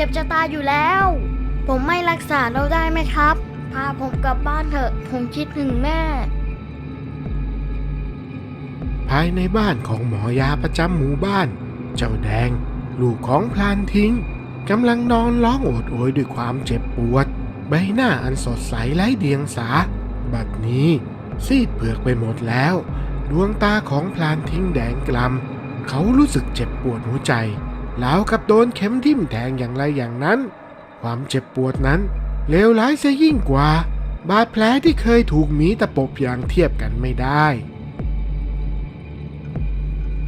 จ็บจะตายอยู่แล้ว ผมไม่รักษาเราได้ไหมครับ พาผมกลับบ้านเถอะ ผมคิดถึงแม่ ภายในบ้านของหมอยาประจำหมู่บ้าน เจ้าแดง ลูกของพลานทิ้งกำลังนอนร้องโอดโอยด้วยความเจ็บปวด ใบหน้าอันสดใสไร้เดียงสา บัดนี้ ซีดเผือกไปหมดแล้ว ดวงตาของพลานทิ้งแดงกลำเขารู้สึกเจ็บปวดหัวใจ แล้วกับโดนเข็มทิ่มแทงอย่างไรอย่างนั้น ความเจ็บปวดนั้นเลวร้ายเสียยิ่งกว่า บาดแผลที่เคยถูกหมีตะปบอย่างเทียบกันไม่ได้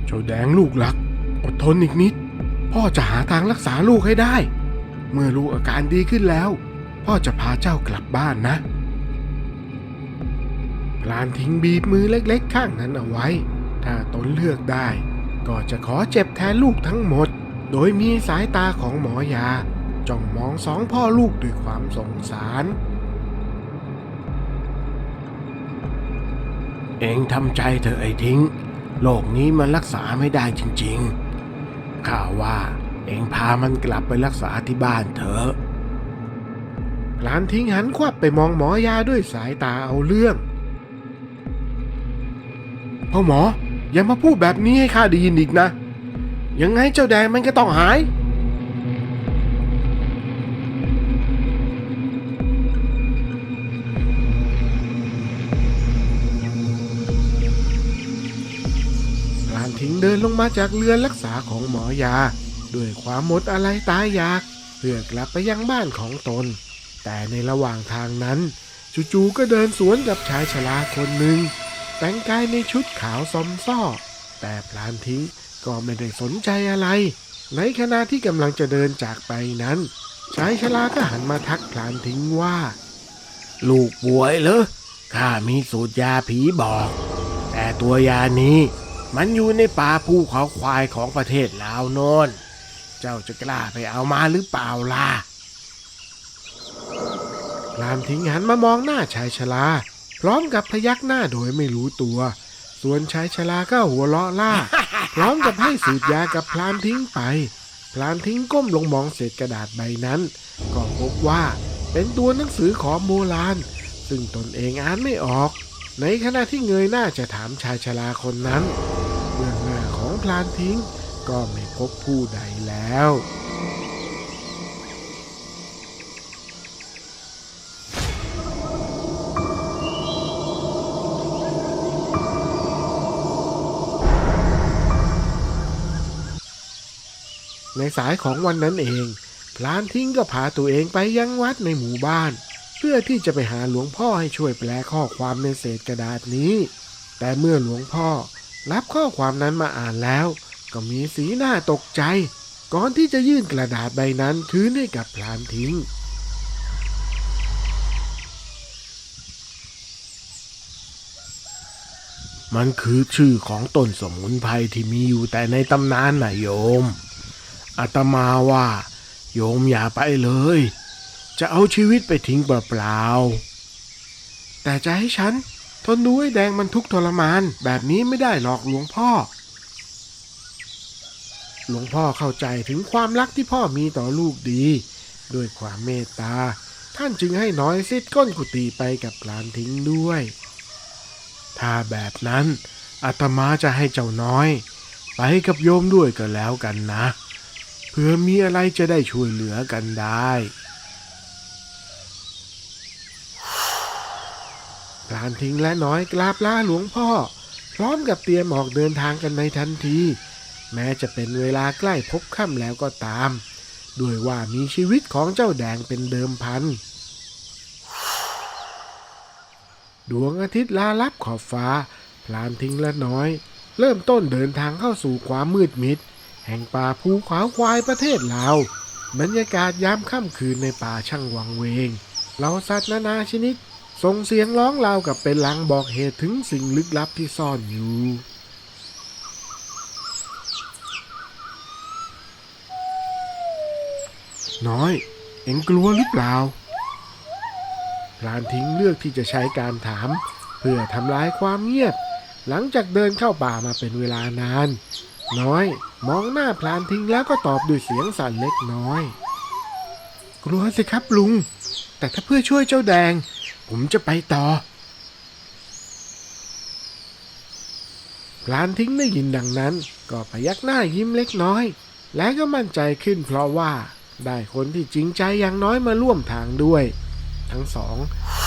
เจ้าแดงลูกหลัก อดทนอีกนิด พ่อจะหาทางรักษาลูกให้ได้ เมื่อลูกอาการดีขึ้นแล้ว พ่อจะพาเจ้ากลับบ้านนะพลานทิ้งบีบมือเล็กๆ ข้างนั้นเอาไว้ ถ้าตนเลือกได้ ก็จะขอเจ็บแทนลูกทั้งหมด โดยมีสายตาของหมอยาจ้องมองสองพ่อลูกด้วยความสงสาร เองทำใจเถอไอ้ทิ้งโรคนี้มันรักษาไม่ได้จริงๆ ข้าว่าเองพามันกลับไปรักษาที่บ้านเถอะหลานทิ้งหันควับไปมองหมอยาด้วยสายตาเอาเรื่องพ่อหมออย่ามาพูดแบบนี้ให้ข้าได้ยินอีกนะ ยังไงเจ้าแดงมันก็ต้องหายพลานทิ้งเดินลงมาจากเรือนรักษาของหมอยา ด้วยความหมดอะไรตายอยาก เพื่อกลับไปยังบ้านของตน แต่ในระหว่างทางนั้น จู่ๆก็เดินสวนกับชายชราคนหนึ่ง แต่งกายในชุดขาวซอมซ่อแต่พลานทิ้ง ก็ไม่ได้สนใจอะไร ในขณะที่กำลังจะเดินจากไปนั้น ชายชราก็หันมาทักพลานทิ้งว่า ลูกป่วยเหรอข้ามีสูตรยาผีบอก แต่ตัวยานี้มันอยู่ในป่าภูเขาควายของประเทศลาวโนนเจ้าจะกล้าไปเอามาหรือเปล่าล่ะพรานทิ้งหันมามองหน้าชายชราพร้อมกับพยักหน้าโดยไม่รู้ตัว ส่วนชายชราก็หัวเราะล่า พร้อมกับให้สูตรยากับพลานทิ้งไป พลานทิ้งก้มลงมองเศษกระดาษใบนั้น ก็พบว่าเป็นตัวหนังสือของโบราณ ซึ่งตนเองอ่านไม่ออก ในขณะที่เงยหน้าจะถามชายชราคนนั้น เบื้องหน้าของพลานทิ้งก็ไม่พบผู้ใดแล้ว ในสายของวันนั้นเอง พลานทิ้งก็พาตัวเองไปยังวัดในหมู่บ้าน เพื่อที่จะไปหาหลวงพ่อให้ช่วยแปลข้อความในเศษกระดาษนี้ แต่เมื่อหลวงพ่อรับข้อความนั้นมาอ่านแล้ว ก็มีสีหน้าตกใจ ก่อนที่จะยื่นกระดาษใบนั้นคืนให้กับพลานทิ้งมันคือชื่อของต้นสมุนไพรที่มีอยู่แต่ในตำนานนะโยม อาตมาว่า โยมอย่าไปเลย จะเอาชีวิตไปทิ้งเปล่าๆแต่จะให้ฉันทนดูไอ้แดงมันทุกทรมานแบบนี้ไม่ได้หรอกหลวงพ่อ หลวงพ่อเข้าใจถึงความรักที่พ่อมีต่อลูกดี ด้วยความเมตตา ท่านจึงให้น้อยซิดก้นกุฏิไปกับหลานทิ้งด้วย ถ้าแบบนั้นอาตมาจะให้เจ้าน้อย ไปกับโยมด้วยก็แล้วกันนะ เพื่อมีอะไรจะได้ช่วยเหลือกันได้พลานทิ้งและน้อยกราบลาหลวงพ่อ พร้อมกับเตรียมออกเดินทางกันในทันที แม้จะเป็นเวลาใกล้พบค่ำแล้วก็ตาม ด้วยว่ามีชีวิตของเจ้าแดงเป็นเดิมพัน ดวงอาทิตย์ลาลับขอบฟ้า พลานทิ้งและน้อย เริ่มต้นเดินทางเข้าสู่ความมืดมิด แห่งป่าภูเขาควายประเทศลาวบรรยากาศยามค่ำคืนในป่าช่างวังเวงเหล่าสัตว์นานาชนิด ส่งเสียงร้องราวกับเป็นลังบอกเหตุถึงสิ่งลึกลับที่ซ่อนอยู่น้อย เอ็งกลัวหรือเปล่าพลานทิ้งเลือกที่จะใช้การถาม เพื่อทำลายความเงียบ หลังจากเดินเข้าป่ามาเป็นเวลานาน น้อย มองหน้าพลานทิ้งแล้วก็ตอบด้วยเสียงสั่นเล็กน้อย กลัวสิครับลุง แต่ถ้าเพื่อช่วยเจ้าแดง ผมจะไปต่อ พลานทิ้งได้ยินดังนั้น ก็พยักหน้ายิ้มเล็กน้อย และก็มั่นใจขึ้นเพราะว่าได้คนที่จริงใจอย่างน้อยมาร่วมทางด้วย ทั้งสอง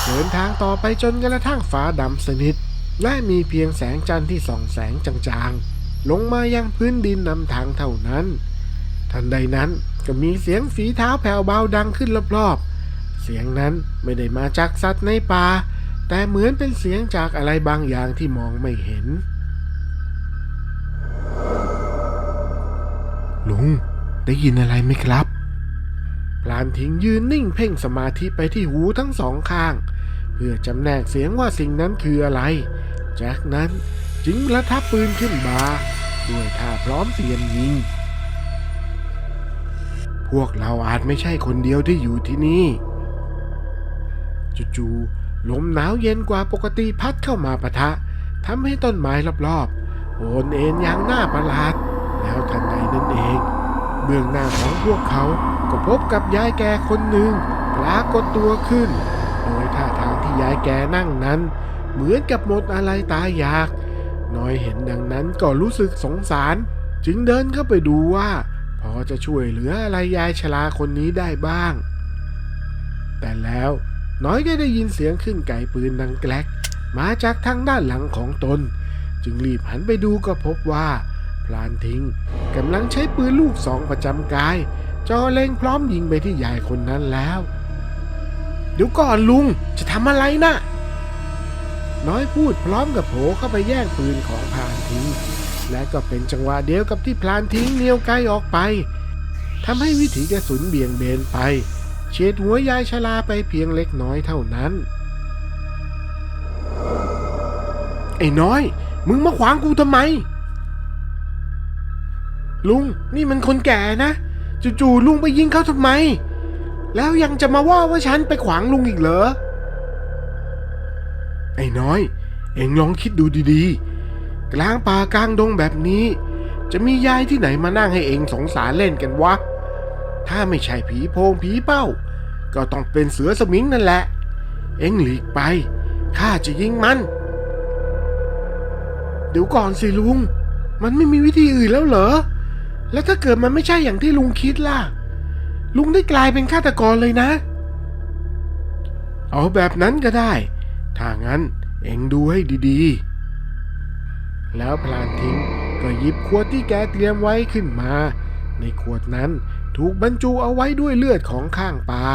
เดินทางต่อไปจนกระทั่งฟ้าดำสนิท และมีเพียงแสงจันทร์ที่ส่องแสงจางๆ ลงมายังพื้นดินนำทางเท่านั้น ทันใดนั้นก็มีเสียงฝีเท้าแผ่วเบาดังขึ้นรอบๆ เสียงนั้นไม่ได้มาจากสัตว์ในป่า แต่เหมือนเป็นเสียงจากอะไรบางอย่างที่มองไม่เห็น ลุงได้ยินอะไรไหมครับพลานทิ้งยืนนิ่งเพ่งสมาธิไปที่หูทั้งสองข้าง เพื่อจำแนกเสียงว่าสิ่งนั้นคืออะไร จากนั้น จึงระทับปืนขึ้นมา ด้วยท่าพร้อมเตรียมยิง พวกเราอาจไม่ใช่คนเดียวที่อยู่ที่นี่จู่ๆลมหนาวเย็นกว่าปกติพัดเข้ามาปะทะทำให้ต้นไม้รอบๆโอนเอ็นอย่างน่าประหลาด แล้วทันใดนั้นเอง เบื้องหน้าของพวกเขาก็พบกับยายแก่คนหนึ่งปรากฏตัวขึ้น โดยท่าทางที่ยายแกนั่งนั้น เหมือนกับหมดอะไรตายอยาก น้อยเห็นดังนั้นก็รู้สึกสงสาร จึงเดินเข้าไปดูว่า พอจะช่วยเหลืออะไรยายชราคนนี้ได้บ้าง แต่แล้วน้อยก็ได้ยินเสียงขึ้นไก่ปืนดังแกลก มาจากทางด้านหลังของตน จึงรีบหันไปดูก็พบว่า พลานทิ้งกำลังใช้ปืนลูกสองประจำกายจอเล็งพร้อมยิงไปที่ยายคนนั้นแล้ว เดี๋ยวก่อนลุงจะทำอะไรนะ น้อยพูดพร้อมกับโผเข้าไปแย่งปืนของพลานทิ้ง และก็เป็นจังหวะเดียวกับที่พลานทิ้งเนียวไกลออกไปทำให้วิถีกระสุนเบี่ยงเบนไป เฉียดหัวยายชราไปเพียงเล็กน้อยเท่านั้น ไอ้น้อย มึงมาขวางกูทำไม ลุงนี่มันคนแก่นะ จู่ๆลุงไปยิงเขาทำไม แล้วยังจะมาว่าว่าฉันไปขวางลุงอีกเหรอ ไอ้น้อย เอ็งลองคิดดูดีๆ กลางป่ากลางดงแบบนี้ จะมียายที่ไหนมานั่งให้เอ็งสงสารเล่นกันวะ ถ้าไม่ใช่ผีโพงผีเป้า ก็ต้องเป็นเสือสมิงนั่นแหละ เอ็งหลีกไป ข้าจะยิงมัน เดี๋ยวก่อนสิลุง มันไม่มีวิธีอื่นแล้วเหรอ แล้วถ้าเกิดมันไม่ใช่อย่างที่ลุงคิดล่ะ ลุงได้กลายเป็นฆาตกรเลยนะ เอาแบบนั้นก็ได้ ถ้างั้นเอ็งดูให้ดีๆ แล้วพลานทิ้งก็หยิบขวดที่แกเตรียมไว้ขึ้นมา ในขวดนั้นถูกบรรจุเอาไว้ด้วยเลือดของข้างปลา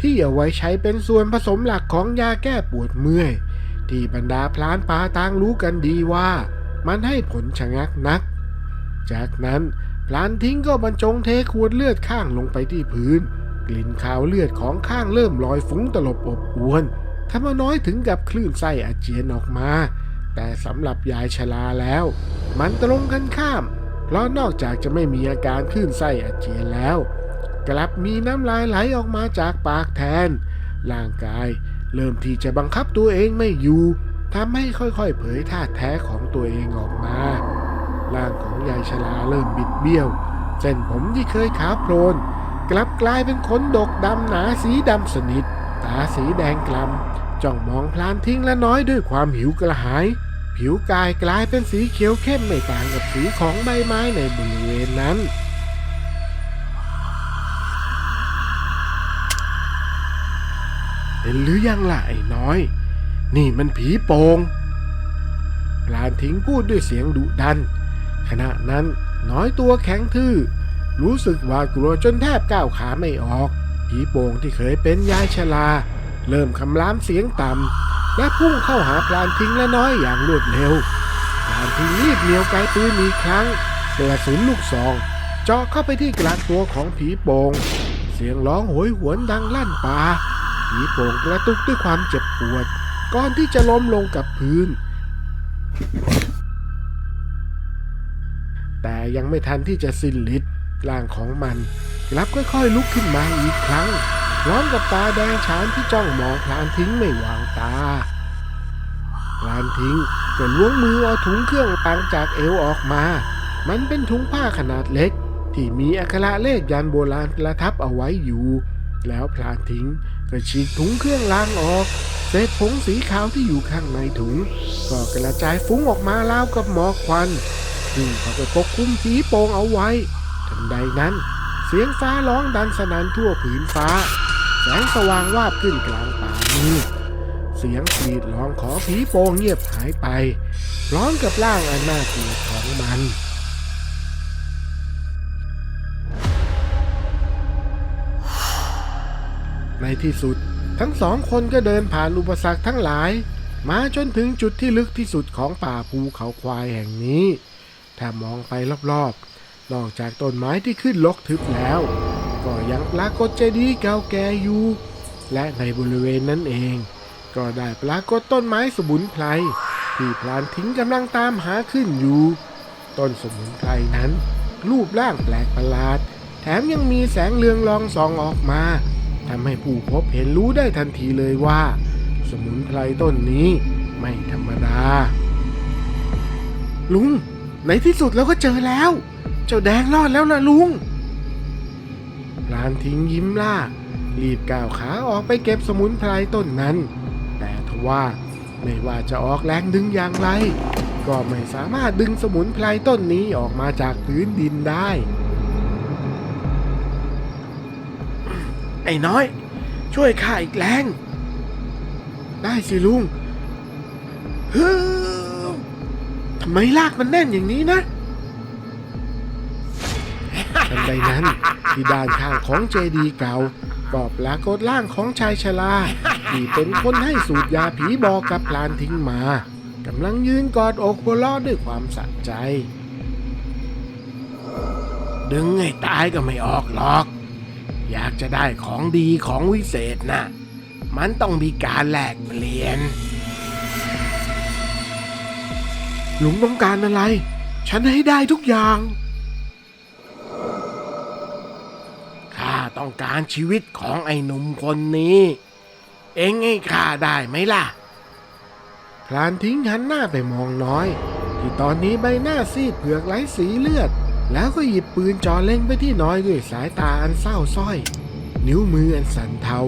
ที่เอาไว้ใช้เป็นส่วนผสมหลักของยาแก้ปวดเมื่อย ที่บรรดาพลานป่าต่างรู้กันดีว่า มันให้ผลชะงักนัก จากนั้นพลานทิ้งก็บรรจงเทขวดเลือดข้างลงไปที่พื้น กลิ่นขาวเลือดของข้างเริ่มลอยฟุ้งตลบอบอวน ทำมาน้อยถึงกับคลื่นไส้อาเจียนออกมา แต่สำหรับยายชราแล้ว มันตรงกันข้าม เพราะนอกจากจะไม่มีอาการคลื่นไส้อาเจียนแล้ว กลับมีน้ำลายไหลออกมาจากปากแทน ร่างกายเริ่มที่จะบังคับตัวเองไม่อยู่ทำให้ค่อยๆ เผยท่าแท้ของตัวเองออกมา ร่างของยายชราเริ่มบิดเบี้ยว เส้นผมที่เคยขาวโพลน กลับกลายเป็นขนดกดำหนาสีดำสนิท ตาสีแดงกล้ำ จ้องมองพลานทิ้งและน้อยด้วยความหิวกระหาย ผิวกายกลายเป็นสีเขียวเข้มไม่ต่างกับสีของใบไม้ในบริเวณนั้นเห็นหรือยังล่ะไอ้น้อย นี่มันผีโปงพลานทิ้งพูดด้วยเสียงดุดัน ขณะนั้นน้อยตัวแข็งทื่อ รู้สึกหวาดกลัวจนแทบก้าวขาไม่ออก ผีโป่งที่เคยเป็นยายชรา เริ่มคำรามเสียงต่ำและพุ่งเข้าหาพลานทิ้งและน้อยอย่างรวดเร็วพลานทิ้งรีบเหนียวไกปืนอีกครั้งกระสุนลูกซองเจาะเข้าไปที่กลางตัวของผีโป่งเสียงร้องโหยหวนดังลั่นป่าผีโป่งกระตุกด้วยความเจ็บปวด ก่อนที่จะล้มลงกับพื้น แต่ยังไม่ทันที่จะสิ้นฤทธิ์ร่างของมันกลับค่อยๆลุกขึ้นมาอีกครั้ง พร้อมกับตาแดงฉานที่จ้องมองพลานทิ้งไม่วางตาพลานทิ้งก็ล้วงมือเอาถุงเครื่องรางจากเอวออกมา มันเป็นถุงผ้าขนาดเล็ก ที่มีอักขระเลขยันโบราณประทับเอาไว้อยู่ แล้วพลานทิ้งก็ฉีกถุงเครื่องรางออกเศษผงสีขาวที่อยู่ข้างในถุง ก็กระจายฟุ้งออกมาราวกับหมอกควันซึ่งเขาไปปกคลุมผีโปงเอาไว้ ทันใดนั้น เสียงฟ้าร้องดังสนั่นทั่วผืนฟ้า แสงสว่างวาบขึ้นกลางป่ามืดเสียงกรีดร้องขอผีโป่งเงียบหายไป พร้อมกับร่างอันน่าเกลียดของมันในที่สุดทั้งสองคนก็เดินผ่านอุปสรรคทั้งหลาย มาจนถึงจุดที่ลึกที่สุดของป่าภูเขาควายแห่งนี้ ถ้ามองไปรอบๆ นอกจากต้นไม้ที่ขึ้นลกทึบแล้ว ก็ยังปรากฏเจดีย์เก่าแก่อยู่ และในบริเวณนั้นเอง ก็ได้ปรากฏต้นไม้สมุนไพรที่พลานทิ้งกำลังตามหาขึ้นอยู่ ต้นสมุนไพรนั้น รูปร่างแปลกประหลาด แถมยังมีแสงเรืองรองส่องออกมาทำให้ผู้พบเห็นรู้ได้ทันทีเลยว่า สมุนไพรต้นนี้ไม่ธรรมดา ลุง ในที่สุดเราก็เจอแล้ว เจ้าแดงรอดแล้วนะลุง ลานทิ้งยิ้มล่า รีบก้าวขาออกไปเก็บสมุนไพรต้นนั้น แต่ทว่าไม่ว่าจะออกแรงดึงอย่างไร ก็ไม่สามารถดึงสมุนไพรต้นนี้ออกมาจากพื้นดินได้ ไอ้น้อย ช่วยข้าอีกแรง ได้สิลุงฮึมทำไมลากมันแน่นอย่างนี้นะ ทันใดนั้นที่ด้านข้างของเจดีเก่าก็ปรากฏร่างของชายชราที่เป็นคนให้สูตรยาผีบอกกับพลานทิ้งมากำลังยืนกอดอกหัวเราะด้วยความสะใจ ดึงให้ตายก็ไม่ออกหรอก อยากจะได้ของดีของวิเศษนะมันต้องมีการแลกเปลี่ยน หลุงต้องการอะไร ฉันให้ได้ทุกอย่าง ข้า ต้องการชีวิตของไอ้หนุ่มคนนี้ เอ็งให้ข้าได้ไหมล่ะ พลานทิ้งหันหน้าไปมองน้อย ที่ตอนนี้ใบหน้าซีดเผือกไหลสีเลือด แล้วก็หยิบปืนจ่อเล็งไปที่น้อยด้วยสายตาอันเศร้าส้อย นิ้วมืออันสั่นเทา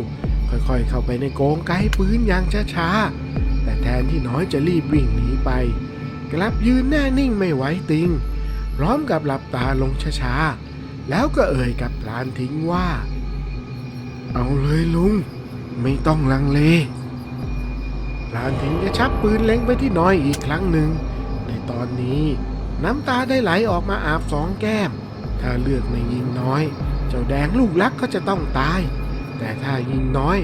ค่อยๆ เข้าไปในโกงไกปืนอย่างช้าๆ แต่แทนที่น้อยจะรีบวิ่งหนีไป กลับยืนแน่นิ่งไม่ไหวติง พร้อมกับหลับตาลงช้าๆ แล้วก็เอ่ยกับพลานทิ้งว่า เอาเลยลุง ไม่ต้องลังเลพลานทิ้งจะชับปืนเล็งไปที่น้อยอีกครั้งหนึ่ง ในตอนนี้น้ำตาได้ไหลออกมาอาบสองแก้ม ถ้าเลือกไม่ยิงน้อย เจ้าแดงลูกรักก็จะต้องตาย แต่ถ้ายิงน้อย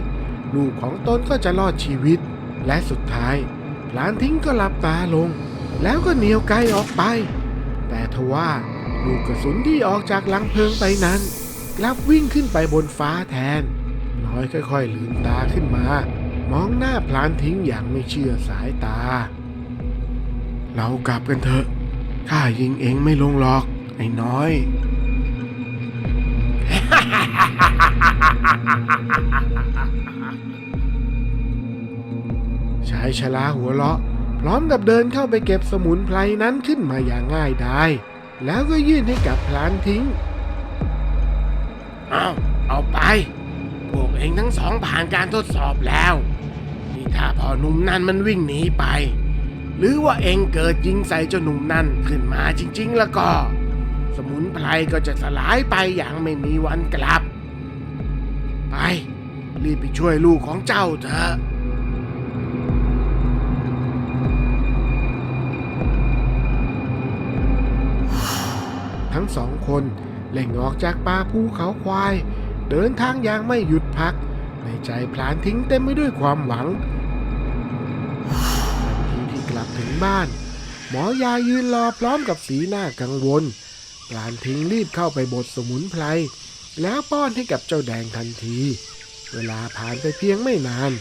ลูกของตนก็จะรอดชีวิต และสุดท้ายพลานทิ้งก็หลับตาลง แล้วก็เหนียวไกลออกไป แต่ทว่า ลูกกระสุนที่ออกจากหลังเพลิงไปนั้นกลับวิ่งขึ้นไปบนฟ้าแทน น้อยค่อยๆ ลืมตาขึ้นมา มองหน้าพลานทิ้งอย่างไม่เชื่อสายตา เรากลับกันเถอะข้ายิงเองไม่ลงหรอก ไอ้น้อย ชายชราหัวเราะ พร้อมกับเดินเข้าไปเก็บสมุนไพรนั้นขึ้นมาอย่างง่ายดาย แล้วก็ยื่นให้กับพลานทิ้ง เอาเอาไป พวกเองทั้งสองผ่านการทดสอบแล้ว นี่ถ้าพอหนุ่มนั่นมันวิ่งหนีไป หรือว่าเองเกิดยิงใส่เจ้าหนุ่มนั่นขึ้นมาจริง ๆ แล้วก็ สมุนไพรก็จะสลายไปอย่างไม่มีวันกลับ ไป รีบไปช่วยลูกของเจ้าเถอะ ทั้งสองคนเล่งออกจากป่าภูเขาควาย เดินทางอย่างไม่หยุดพัก ในใจพลานทิ้งเต็มไปด้วยความหวังทันทีที่กลับถึงบ้าน หมอยายืนรอพร้อมกับสีหน้ากังวลพลานทิ้งรีบเข้าไปบดสมุนไพรแล้วป้อนให้กับเจ้าแดงทันที เวลาผ่านไปเพียงไม่นาน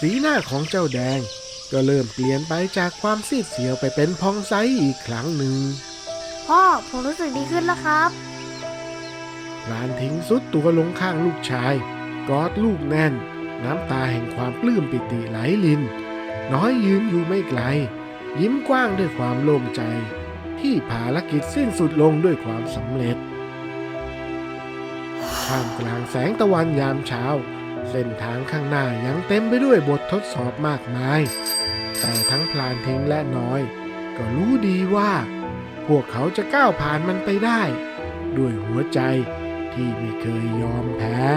สีหน้าของเจ้าแดง ก็เริ่มเปลี่ยนไปจากความซีดเสียวไปเป็นพองใสอีกครั้งหนึ่ง พ่อผมรู้สึกดีขึ้นแล้วครับพลานทิ้งสุดตัวลงข้างลูกชาย กอดลูกแน่น น้ำตาแห่งความปลื้มปิติไหลลิน น้อยยืนอยู่ไม่ไกล ยิ้มกว้างด้วยความโล่งใจ ที่ภารกิจสิ้นสุดลงด้วยความสำเร็จท่ามกลางแสงตะวันยามเช้า เส้นทางข้างหน้ายังเต็มไปด้วยบททดสอบมากมาย แต่ทั้งพลานทิ้งและน้อย ก็รู้ดีว่า พวกเขาจะก้าวผ่านมันไปได้ ด้วยหัวใจที่ไม่เคยยอมแพ้